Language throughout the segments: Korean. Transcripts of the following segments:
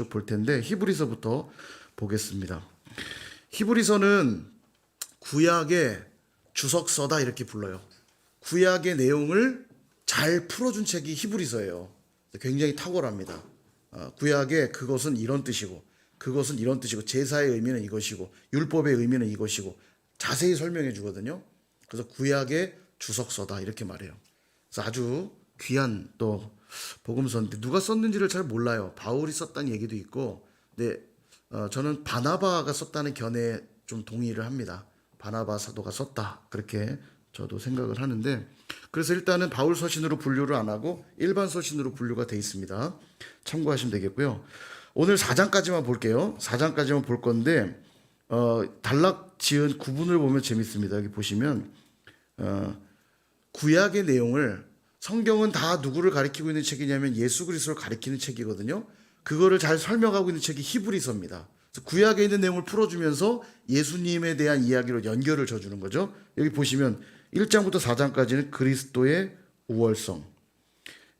쭉 볼 텐데 히브리서부터 보겠습니다. 히브리서는 구약의 주석서다 이렇게 불러요. 구약의 내용을 잘 풀어준 책이 히브리서예요. 굉장히 탁월합니다. 어, 구약의 그것은 이런 뜻이고 그것은 이런 뜻이고 제사의 의미는 이것이고 율법의 의미는 이것이고 자세히 설명해 주거든요. 그래서 구약의 주석서다 이렇게 말해요. 그래서 아주 귀한 또 복음서인데 누가 썼는지를 잘 몰라요. 바울이 썼다는 얘기도 있고, 근데 어, 저는 바나바가 썼다는 견해에 좀 동의를 합니다. 바나바 사도가 썼다 그렇게 저도 생각을 하는데 그래서 일단은 바울 서신으로 분류를 안 하고 일반 서신으로 분류가 돼 있습니다. 참고하시면 되겠고요. 오늘 4장까지만 볼게요. 4장까지만 볼 건데 어, 단락 지은 구분을 보면 재밌습니다. 여기 보시면 어, 구약의 내용을 성경은 다 누구를 가리키고 있는 책이냐면 예수 그리스도를 가리키는 책이거든요. 그거를 잘 설명하고 있는 책이 히브리서입니다. 구약에 있는 내용을 풀어주면서 예수님에 대한 이야기로 연결을 져주는 거죠. 여기 보시면 1장부터 4장까지는 그리스도의 우월성,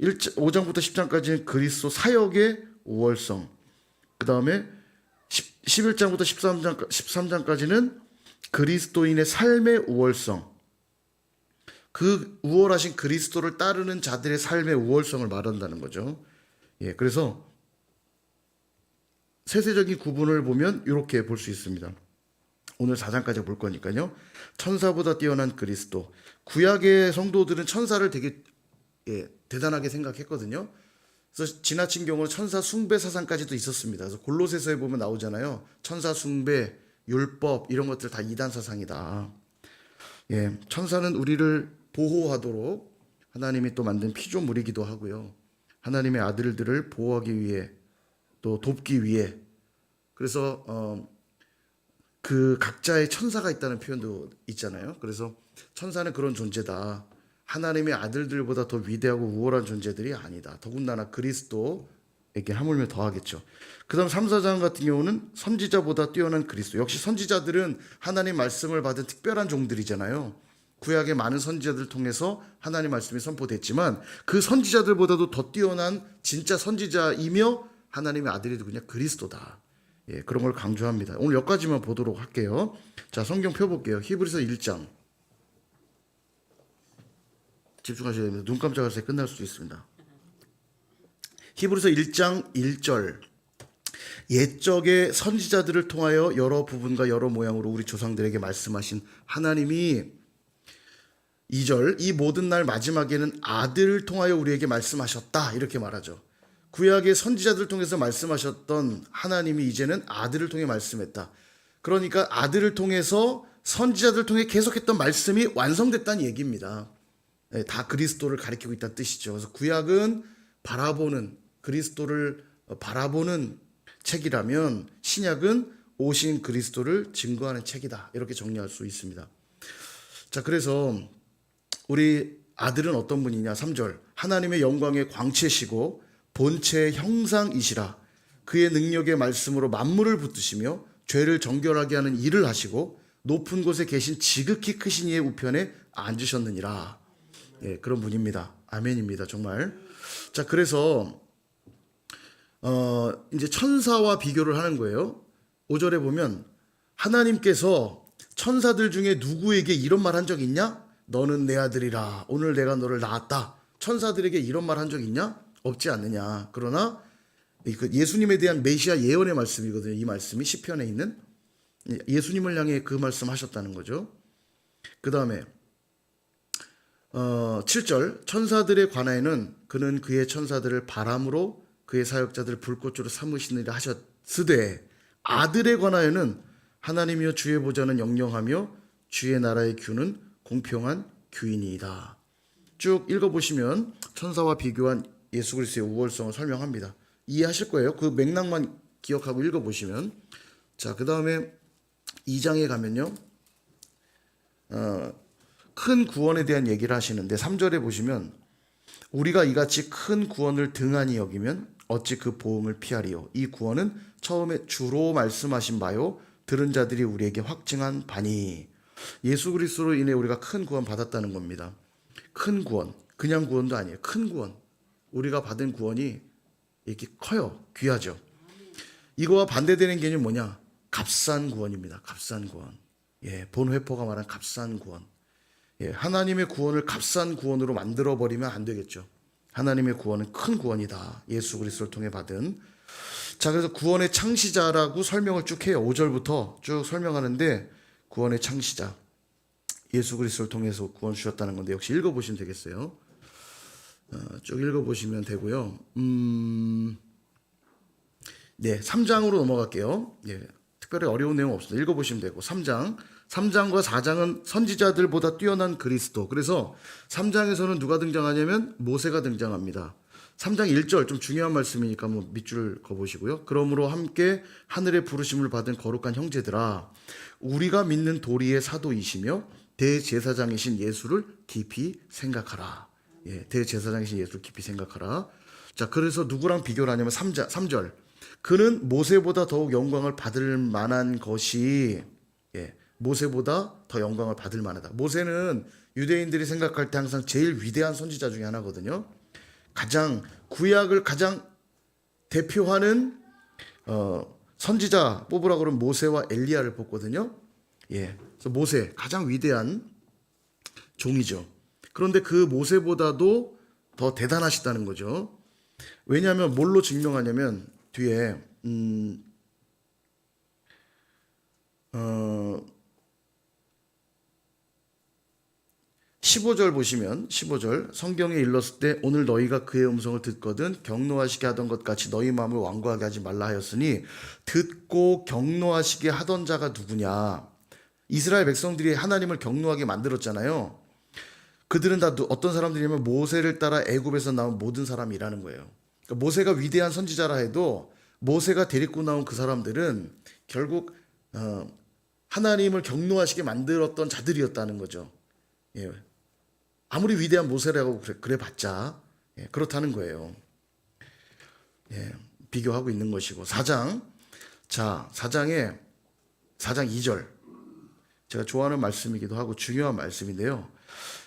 5장부터 10장까지는 그리스도 사역의 우월성, 그 다음에 11장부터 13장, 13장까지는 그리스도인의 삶의 우월성, 그 우월하신 그리스도를 따르는 자들의 삶의 우월성을 말한다는 거죠. 예, 그래서 세세적인 구분을 보면 이렇게 볼 수 있습니다. 오늘 4장까지 볼 거니까요. 천사보다 뛰어난 그리스도. 구약의 성도들은 천사를 되게 예, 대단하게 생각했거든요. 그래서 지나친 경우는 천사 숭배 사상까지도 있었습니다. 그래서 골로새서에 보면 나오잖아요. 천사 숭배, 율법 이런 것들 다 이단 사상이다. 예, 천사는 우리를 보호하도록 하나님이 또 만든 피조물이기도 하고요. 하나님의 아들들을 보호하기 위해 또 돕기 위해 그래서 어, 그 각자의 천사가 있다는 표현도 있잖아요. 그래서 천사는 그런 존재다. 하나님의 아들들보다 더 위대하고 우월한 존재들이 아니다. 더군다나 그리스도에게 하물며 더하겠죠. 그 다음 3, 4장 같은 경우는 선지자보다 뛰어난 그리스도. 역시 선지자들은 하나님 말씀을 받은 특별한 종들이잖아요. 구약의 많은 선지자들 통해서 하나님 말씀이 선포됐지만 그 선지자들보다도 더 뛰어난 진짜 선지자이며 하나님의 아들이 누구냐? 그리스도다. 예, 그런 걸 강조합니다. 오늘 여기까지만 보도록 할게요. 자, 성경 펴 볼게요. 히브리서 1장. 집중하셔야 됩니다. 눈 깜짝할 새 끝날 수도 있습니다. 히브리서 1장 1절. 옛적의 선지자들을 통하여 여러 부분과 여러 모양으로 우리 조상들에게 말씀하신 하나님이 2절 이 모든 날 마지막에는 아들을 통하여 우리에게 말씀하셨다 이렇게 말하죠. 구약의 선지자들 통해서 말씀하셨던 하나님이 이제는 아들을 통해 말씀했다. 그러니까 아들을 통해서 선지자들 통해 계속했던 말씀이 완성됐다는 얘기입니다. 네, 다 그리스도를 가리키고 있다는 뜻이죠. 그래서 구약은 바라보는 그리스도를 바라보는 책이라면 신약은 오신 그리스도를 증거하는 책이다. 이렇게 정리할 수 있습니다. 자, 그래서 우리 아들은 어떤 분이냐? 3절. 하나님의 영광의 광채시고 본체의 형상이시라. 그의 능력의 말씀으로 만물을 붙드시며 죄를 정결하게 하는 일을 하시고 높은 곳에 계신 지극히 크신 이의 우편에 앉으셨느니라. 예, 그런 분입니다. 아멘입니다. 정말. 자, 그래서 어, 이제 천사와 비교를 하는 거예요. 5절에 보면 하나님께서 천사들 중에 누구에게 이런 말 한 적 있냐? 너는 내 아들이라. 오늘 내가 너를 낳았다. 천사들에게 이런 말 한 적 있냐? 없지 않느냐. 그러나 그 예수님에 대한 메시아 예언의 말씀이거든요. 이 말씀이 시편에 있는 예수님을 향해 그 말씀하셨다는 거죠. 그 다음에 어, 7절 천사들에 관하여는 그는 그의 천사들을 바람으로 그의 사역자들을 불꽃으로 삼으시느라 하셨으되 아들에 관하여는 하나님이여 주의 보좌는 영영하며 주의 나라의 규는 공평한 규인이다. 쭉 읽어보시면 천사와 비교한 예수 그리스도의 우월성을 설명합니다. 이해하실 거예요. 그 맥락만 기억하고 읽어보시면 자, 그 다음에 2장에 가면요. 어, 큰 구원에 대한 얘기를 하시는데 3절에 보시면 우리가 이같이 큰 구원을 등한히 여기면 어찌 그 보응을 피하리요 이 구원은 처음에 주로 말씀하신 바요 들은 자들이 우리에게 확증한 바니 예수 그리스도로 인해 우리가 큰 구원 받았다는 겁니다. 큰 구원 그냥 구원도 아니에요. 큰 구원 우리가 받은 구원이 이렇게 커요. 귀하죠. 이거와 반대되는 개념이 뭐냐? 값싼 구원입니다. 값싼 구원. 예, 본 회포가 말한 값싼 구원. 예, 하나님의 구원을 값싼 구원으로 만들어 버리면 안 되겠죠. 하나님의 구원은 큰 구원이다. 예수 그리스도를 통해 받은. 자, 그래서 구원의 창시자라고 설명을 쭉 해요. 5절부터 쭉 설명하는데 구원의 창시자. 예수 그리스도를 통해서 구원 주셨다는 건데 역시 읽어 보시면 되겠어요. 어, 쭉 읽어 보시면 되고요. 음. 네, 3장으로 넘어갈게요. 예. 특별히 어려운 내용 없습니다. 읽어 보시면 되고 3장 3장과 4장은 선지자들보다 뛰어난 그리스도. 그래서 3장에서는 누가 등장하냐면 모세가 등장합니다. 3장 1절 좀 중요한 말씀이니까 뭐 밑줄 거 보시고요. 그러므로 함께 하늘의 부르심을 받은 거룩한 형제들아 우리가 믿는 도리의 사도이시며 대제사장이신 예수를 깊이 생각하라. 예, 대제사장이신 예수를 깊이 생각하라. 자, 그래서 누구랑 비교를 하냐면 3자, 3절. 그는 모세보다 더욱 영광을 받을 만한 것이 예, 모세보다 더 영광을 받을 만하다. 모세는 유대인들이 생각할 때 항상 제일 위대한 선지자 중에 하나거든요. 가장 구약을 가장 대표하는 어, 선지자 뽑으라 그러면 모세와 엘리야를 뽑거든요. 예. 그래서 모세 가장 위대한 종이죠. 그런데 그 모세보다도 더 대단하시다는 거죠. 왜냐하면 뭘로 증명하냐면 뒤에 음, 어, 15절 보시면 15절. 성경에 일렀을 때 오늘 너희가 그의 음성을 듣거든 경노하시게 하던 것 같이 너희 마음을 완고하게 하지 말라 하였으니 듣고 경노하시게 하던 자가 누구냐? 이스라엘 백성들이 하나님을 경노하게 만들었잖아요. 그들은 다 누- 어떤 사람들이냐면 모세를 따라 애굽에서 나온 모든 사람이라는 거예요. 그러니까 모세가 위대한 선지자라 해도 모세가 데리고 나온 그 사람들은 결국 어, 하나님을 경노하시게 만들었던 자들이었다는 거죠. 예. 아무리 위대한 모세라고 그래, 그래 봤자 예, 그렇다는 거예요. 예, 비교하고 있는 것이고 4장 자 4장에 4장 2절 제가 좋아하는 말씀이기도 하고 중요한 말씀인데요.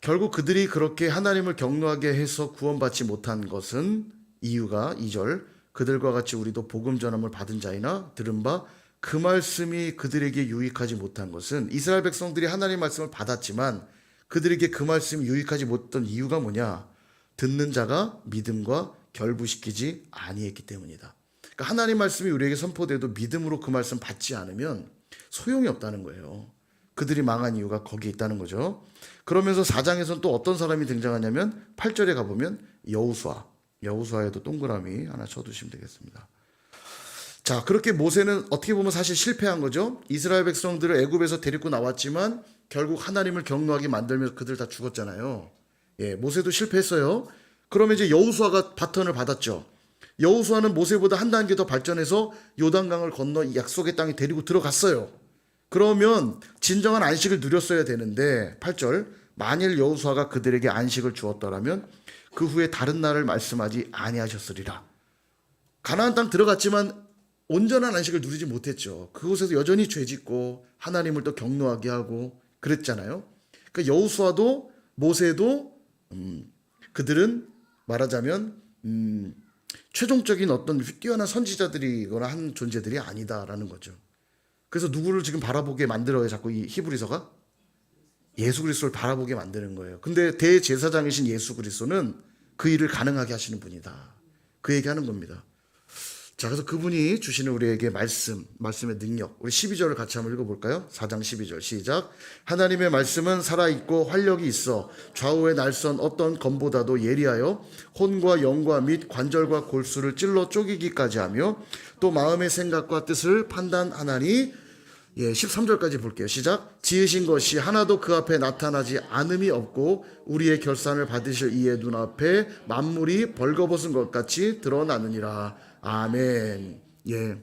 결국 그들이 그렇게 하나님을 경노하게 해서 구원받지 못한 것은 이유가 2절 그들과 같이 우리도 복음 전함을 받은 자이나 들은 바 그 말씀이 그들에게 유익하지 못한 것은 이스라엘 백성들이 하나님 말씀을 받았지만 그들에게 그 말씀이 유익하지 못했던 이유가 뭐냐? 듣는 자가 믿음과 결부시키지 아니했기 때문이다. 그러니까 하나님 말씀이 우리에게 선포돼도 믿음으로 그 말씀 받지 않으면 소용이 없다는 거예요. 그들이 망한 이유가 거기에 있다는 거죠. 그러면서 4장에서는 또 어떤 사람이 등장하냐면 8절에 가보면 여우수아. 여우수아에도 동그라미 하나 쳐두시면 되겠습니다. 자, 그렇게 모세는 어떻게 보면 사실 실패한 거죠. 이스라엘 백성들을 애굽에서 데리고 나왔지만 결국 하나님을 경노하게 만들면서 그들 다 죽었잖아요. 예, 모세도 실패했어요. 그러면 이제 여우수아가 바턴을 받았죠. 여우수아는 모세보다 한 단계 더 발전해서 요단강을 건너 이 약속의 땅에 데리고 들어갔어요. 그러면 진정한 안식을 누렸어야 되는데 8절 만일 여우수아가 그들에게 안식을 주었더라면 그 후에 다른 날을 말씀하지 아니하셨으리라. 가나안 땅 들어갔지만 온전한 안식을 누리지 못했죠. 그곳에서 여전히 죄짓고 하나님을 또 경노하게 하고 그랬잖아요. 그러니까 여우수아도 모세도 음, 그들은 말하자면 음, 최종적인 어떤 뛰어난 선지자들이거나 한 존재들이 아니다라는 거죠. 그래서 누구를 지금 바라보게 만들어요? 자꾸 이 히브리서가 예수 그리스도를 바라보게 만드는 거예요. 근데 대제사장이신 예수 그리스도는 그 일을 가능하게 하시는 분이다. 그 얘기하는 겁니다. 자, 그래서 그분이 주시는 우리에게 말씀, 말씀의 능력. 우리 12절을 같이 한번 읽어볼까요? 4장 12절 시작. 하나님의 말씀은 살아있고 활력이 있어 좌우의 날선 어떤 검보다도 예리하여 혼과 영과 및 관절과 골수를 찔러 쪼개기까지 하며 또 마음의 생각과 뜻을 판단하나니 예, 13절까지 볼게요. 시작. 지으신 것이 하나도 그 앞에 나타나지 않음이 없고 우리의 결산을 받으실 이의 눈앞에 만물이 벌거벗은 것 같이 드러나느니라. 아멘. 예. 그러니까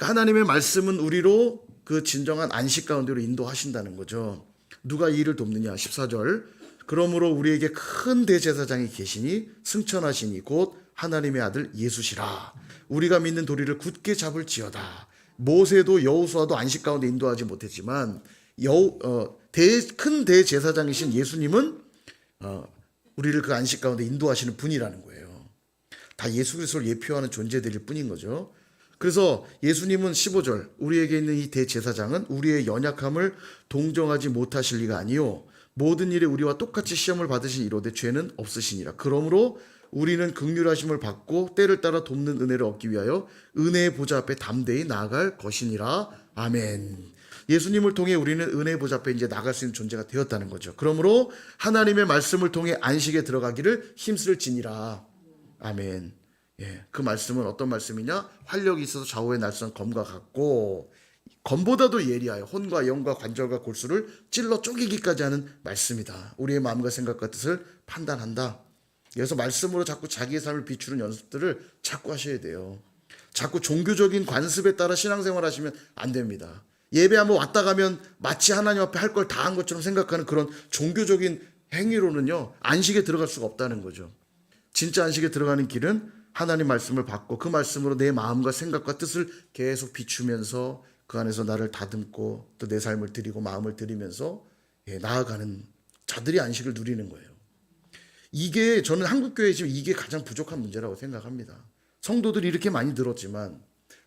하나님의 말씀은 우리로 그 진정한 안식 가운데로 인도하신다는 거죠. 누가 이 일을 돕느냐? 14절. 그러므로 우리에게 큰 대제사장이 계시니 승천하시니 곧 하나님의 아들 예수시라. 우리가 믿는 도리를 굳게 잡을지어다. 모세도 여호수아도 안식 가운데 인도하지 못했지만 여우 어, 대 큰 대제사장이신 예수님은 어, 우리를 그 안식 가운데 인도하시는 분이라는 거예요. 다 예수 그리스도를 예표하는 존재들일 뿐인 거죠. 그래서 예수님은 15절 우리에게 있는 이 대제사장은 우리의 연약함을 동정하지 못하실 리가 아니요 모든 일에 우리와 똑같이 시험을 받으신 이로되 죄는 없으시니라. 그러므로 우리는 극률하심을 받고 때를 따라 돕는 은혜를 얻기 위하여 은혜의 보좌 앞에 담대히 나아갈 것이니라. 아멘. 예수님을 통해 우리는 은혜의 보좌 앞에 이제 나갈 수 있는 존재가 되었다는 거죠. 그러므로 하나님의 말씀을 통해 안식에 들어가기를 힘쓸 지니라. 아멘. 예, 그 말씀은 어떤 말씀이냐? 활력이 있어서 좌우의 날선 검과 같고 검보다도 예리하여 혼과 영과 관절과 골수를 찔러 쪼개기까지 하는 말씀이다. 우리의 마음과 생각과 뜻을 판단한다. 그래서 말씀으로 자꾸 자기의 삶을 비추는 연습들을 자꾸 하셔야 돼요. 자꾸 종교적인 관습에 따라 신앙생활 하시면 안 됩니다. 예배 한번 왔다 가면 마치 하나님 앞에 할 걸 다 한 것처럼 생각하는 그런 종교적인 행위로는요, 안식에 들어갈 수가 없다는 거죠. 진짜 안식에 들어가는 길은 하나님 말씀을 받고 그 말씀으로 내 마음과 생각과 뜻을 계속 비추면서 그 안에서 나를 다듬고 또 내 삶을 드리고 마음을 드리면서 예, 나아가는 자들이 안식을 누리는 거예요. 이게 저는 한국 교회 지금 이게 가장 부족한 문제라고 생각합니다. 성도들이 이렇게 많이 늘었지만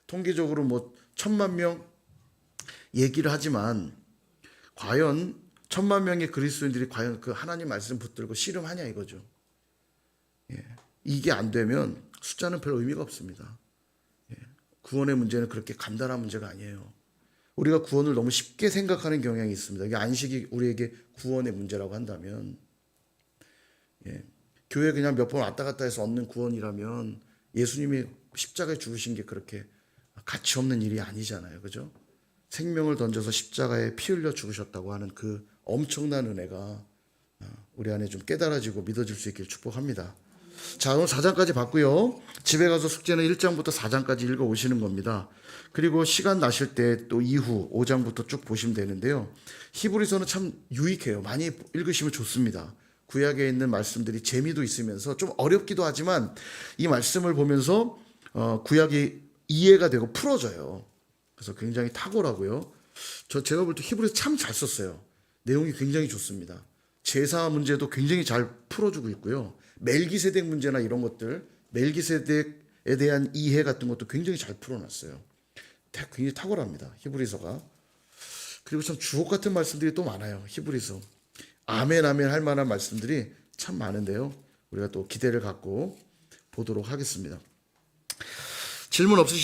통계적으로 뭐 천만 명 얘기를 하지만 과연 천만 명의 그리스도인들이 과연 그 하나님 말씀 붙들고 씨름하냐 이거죠. 예. 이게 안 되면 숫자는 별 의미가 없습니다. 예. 구원의 문제는 그렇게 간단한 문제가 아니에요. 우리가 구원을 너무 쉽게 생각하는 경향이 있습니다. 이게 안식이 우리에게 구원의 문제라고 한다면, 예. 교회 그냥 몇 번 왔다 갔다 해서 얻는 구원이라면 예수님이 십자가에 죽으신 게 그렇게 가치 없는 일이 아니잖아요. 그죠? 생명을 던져서 십자가에 피 흘려 죽으셨다고 하는 그 엄청난 은혜가 어, 우리 안에 좀 깨달아지고 믿어질 수 있길 축복합니다. 자, 오늘 4장까지 봤고요. 집에 가서 숙제는 1장부터 4장까지 읽어 오시는 겁니다. 그리고 시간 나실 때 또 이후 5장부터 쭉 보시면 되는데요. 히브리서는 참 유익해요. 많이 읽으시면 좋습니다. 구약에 있는 말씀들이 재미도 있으면서 좀 어렵기도 하지만 이 말씀을 보면서 어, 구약이 이해가 되고 풀어져요. 그래서 굉장히 탁월하고요. 저 제가 볼 때 히브리서 참 잘 썼어요. 내용이 굉장히 좋습니다. 제사 문제도 굉장히 잘 풀어주고 있고요. 멜기세덱 문제나 이런 것들, 멜기세덱에 대한 이해 같은 것도 굉장히 잘 풀어놨어요. 다- 굉장히 탁월합니다. 히브리서가. 그리고 참 주옥 같은 말씀들이 또 많아요. 히브리서. 아멘 아멘 할 만한 말씀들이 참 많은데요. 우리가 또 기대를 갖고 보도록 하겠습니다. 질문 없으시